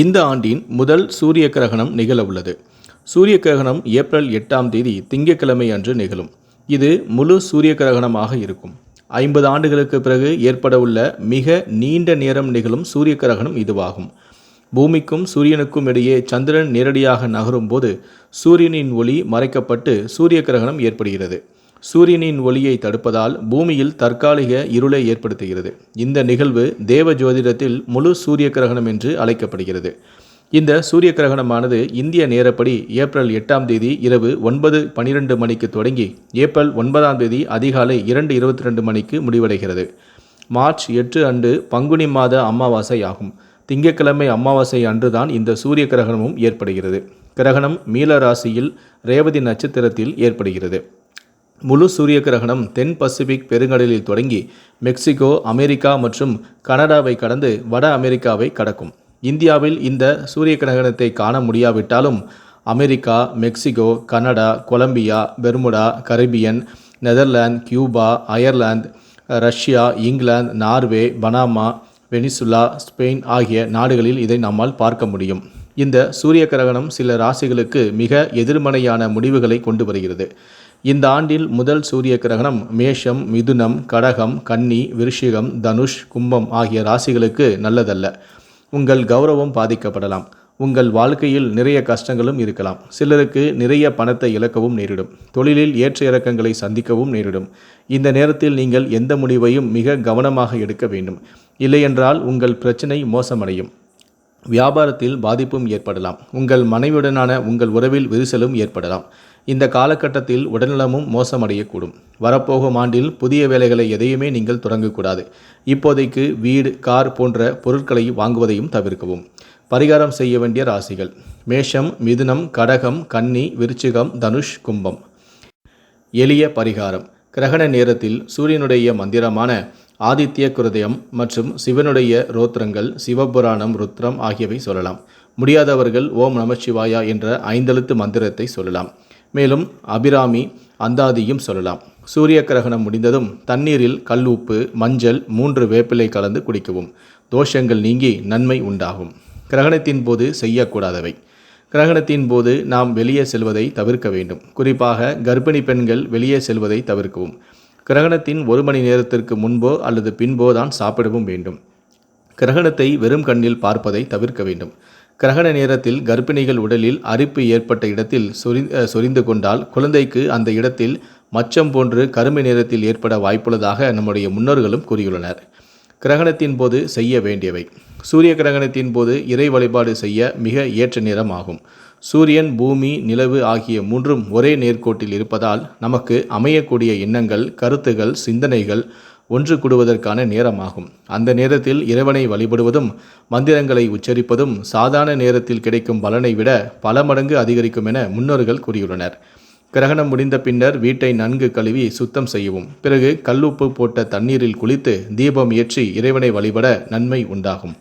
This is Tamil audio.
இந்த ஆண்டின் முதல் சூரிய கிரகணம் நிகழவுள்ளது. சூரிய கிரகணம் ஏப்ரல் எட்டாம் தேதி திங்கட்கிழமை அன்று நிகழும். இது முழு சூரிய கிரகணமாக இருக்கும். ஐம்பது ஆண்டுகளுக்கு பிறகு ஏற்படவுள்ள மிக நீண்ட நேரம் நிகழும் சூரிய கிரகணம் இதுவாகும். பூமிக்கும் சூரியனுக்கும் இடையே சந்திரன் நேரடியாக நகரும் போது சூரியனின் ஒளி மறைக்கப்பட்டு சூரிய கிரகணம் ஏற்படுகிறது. சூரியனின் ஒளியை தடுப்பதால் பூமியில் தற்காலிக இருளை ஏற்படுத்துகிறது. இந்த நிகழ்வு தேவ ஜோதிடத்தில் முழு சூரிய கிரகணம் என்று அழைக்கப்படுகிறது. இந்த சூரிய கிரகணமானது இந்திய நேரப்படி ஏப்ரல் எட்டாம் தேதி இரவு ஒன்பது பனிரெண்டு மணிக்கு தொடங்கி ஏப்ரல் ஒன்பதாம் தேதி அதிகாலை இரண்டு இருபத்தி ரெண்டு மணிக்கு முடிவடைகிறது. மார்ச் எட்டு அன்று பங்குனி மாத அமாவாசை ஆகும். திங்கட்கிழமை அமாவாசை அன்றுதான் இந்த சூரிய கிரகணமும் ஏற்படுகிறது. கிரகணம் மீன ராசியில் ரேவதி நட்சத்திரத்தில் ஏற்படுகிறது. முழு சூரிய கிரகணம் தென் பசிபிக் பெருங்கடலில் தொடங்கி மெக்சிகோ அமெரிக்கா மற்றும் கனடாவை கடந்து வட அமெரிக்காவை கடக்கும். இந்தியாவில் இந்த சூரிய கிரகணத்தை காண முடியாவிட்டாலும் America Mexico Canada Colombia Bermuda Caribbean Netherlands Cuba Ireland Russia England Norway Panama Venezuela Spain ஆகிய நாடுகளில் இதை நம்மால் பார்க்க முடியும். இந்த சூரிய கிரகணம் சில ராசிகளுக்கு மிக எதிர்மறையான முடிவுகளை கொண்டு வருகிறது. இந்த ஆண்டில் முதல் சூரிய கிரகணம் மேஷம் மிதுனம் கடகம் கன்னி விருஷிகம் தனுஷ் கும்பம் ஆகிய ராசிகளுக்கு நல்லதல்ல. உங்கள் கௌரவம் பாதிக்கப்படலாம். உங்கள் வாழ்க்கையில் நிறைய கஷ்டங்களும் இருக்கலாம். சிலருக்கு நிறைய பணத்தை இழக்கவும் நேரிடும். தொழிலில் ஏற்ற இறக்கங்களை சந்திக்கவும் நேரிடும். இந்த நேரத்தில் நீங்கள் எந்த முடிவையும் மிக கவனமாக எடுக்க வேண்டும். இல்லையென்றால் உங்கள் பிரச்சனை மோசமடையும். வியாபாரத்தில் பாதிப்பும் ஏற்படலாம். உங்கள் மனைவியுடனான உங்கள் உறவில் விரிசலும் ஏற்படலாம். இந்த காலகட்டத்தில் உடல்நலமும் மோசமடையக்கூடும். வரப்போகும் ஆண்டில் புதிய வேலைகளை எதையுமே நீங்கள் தொடங்கக்கூடாது. இப்போதைக்கு வீடு கார் போன்ற பொருட்களை வாங்குவதையும் தவிர்க்கவும். பரிகாரம் செய்ய வேண்டிய ராசிகள். மேஷம் மிதுனம் கடகம் கன்னி விருச்சிகம் தனுஷ் கும்பம். எளிய பரிகாரம். கிரகண நேரத்தில் சூரியனுடைய மந்திரமான ஆதித்ய குருதயம் மற்றும் சிவனுடைய ரோத்திரங்கள் சிவபுராணம் ருத்ரம் ஆகியவை சொல்லலாம். முடியாதவர்கள் ஓம் நமச்சிவாயா என்ற ஐந்தெழுத்து மந்திரத்தை சொல்லலாம். மேலும் அபிராமி அந்தாதியும் சொல்லலாம். சூரிய கிரகணம் முடிந்ததும் தண்ணீரில் கல் உப்பு மஞ்சள் மூன்று வேப்பிலை கலந்து குடிக்கவும். தோஷங்கள் நீங்கி நன்மை உண்டாகும். கிரகணத்தின் போது செய்யக்கூடாதவை. கிரகணத்தின் போது நாம் வெளியே செல்வதை தவிர்க்க வேண்டும். குறிப்பாக கர்ப்பிணி பெண்கள் வெளியே செல்வதை தவிர்க்கவும். கிரகணத்தின் ஒரு மணி நேரத்திற்கு முன்போ அல்லது பின்போ தான் சாப்பிடவும் வேண்டும். கிரகணத்தை வெறும் கண்ணில் பார்ப்பதை தவிர்க்க வேண்டும். கிரகண நேரத்தில் கர்ப்பிணிகள் உடலில் அரிப்பு ஏற்பட்ட இடத்தில் சொரி சொரிந்து கொண்டால் குழந்தைக்கு அந்த இடத்தில் மச்சம் போன்று கருமை நேரத்தில் ஏற்பட வாய்ப்புள்ளதாக நம்முடைய முன்னோர்களும் கூறியுள்ளனர். கிரகணத்தின் போது செய்ய வேண்டியவை. சூரிய கிரகணத்தின் போது இறை வழிபாடு செய்ய மிக ஏற்ற நேரம் ஆகும் சூரியன் பூமி நிலவு ஆகிய மூன்றும் ஒரே நேர்கோட்டில் இருப்பதால் நமக்கு அமையக்கூடிய எண்ணங்கள் கருத்துகள் சிந்தனைகள் ஒன்று கூடுவதற்கான நேரமாகும். அந்த நேரத்தில் இறைவனை வழிபடுவதும் மந்திரங்களை உச்சரிப்பதும் சாதாரண நேரத்தில் கிடைக்கும் பலனை விட பல மடங்கு அதிகரிக்கும் என முன்னோர்கள் கூறியுள்ளனர். கிரகணம் முடிந்த பின்னர் வீட்டை நன்கு கழுவி சுத்தம் செய்யவும் பிறகு கல்லுப்பு போட்ட தண்ணீரில் குளித்து தீபம் ஏற்றி இறைவனை வழிபட நன்மை உண்டாகும்.